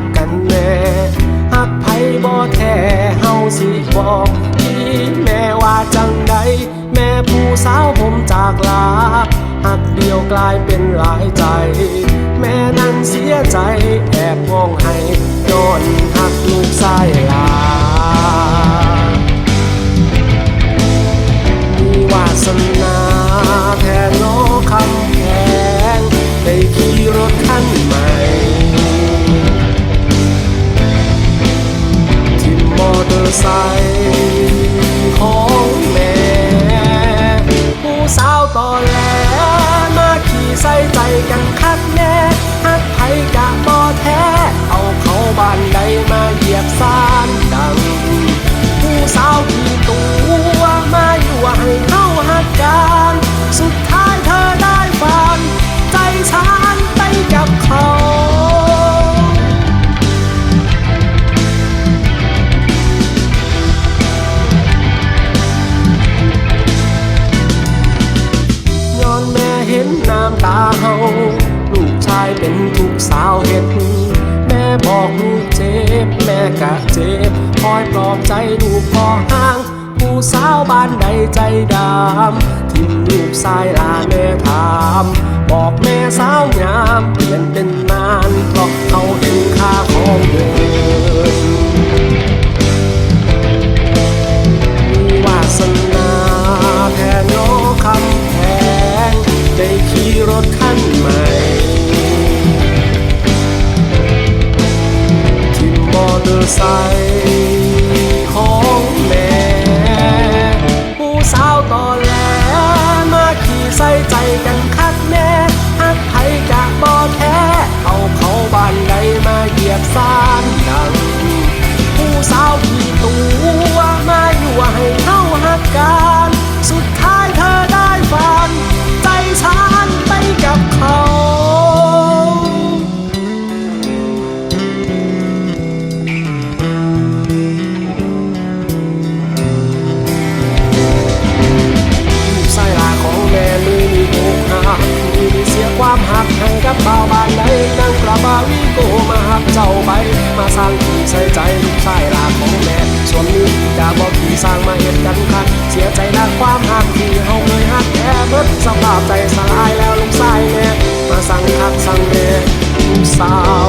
กกันแน่หักไผบ่แท้เฮาสิบอกพี่แม่ว่าจังใดแม่ผู้สาวผมจากลาหักเดียวกลายเป็นหลายใจ แม่นั้นเสียใจแอบมองให้ย้อนหักลูกชายลา กันคักแน่ฮักไผกะบ่แท้ เอาเขาบ้านใดมาเหยียบซานดัง ผู้สาวขี่ตัวมาอยู่ให้เข้าหักกัน สุดท้ายเธอได้ฟันใจฉันไปกับเขาย้อนแม่เห็นน้ำตาายเป็นทุกสาวเห็ด แม่บอกลูกเจ็บ แม่กะเจ็บ คอยปลอบใจลูกพอห่าง ผู้สาวบ้านใดใจดำทิ่มลูกชายลาแม่ถาม อ ใจลูกชายลาของแม่ส่วนนี้กาบอกที่สร้างมาเห็นกันคันเสียใจนักความหักที่เฮาเคยหักแท้เบิดสภาพใจสลายแล้วลูกชายแม่มาสั่งหักสั่งแม่ลูกสาว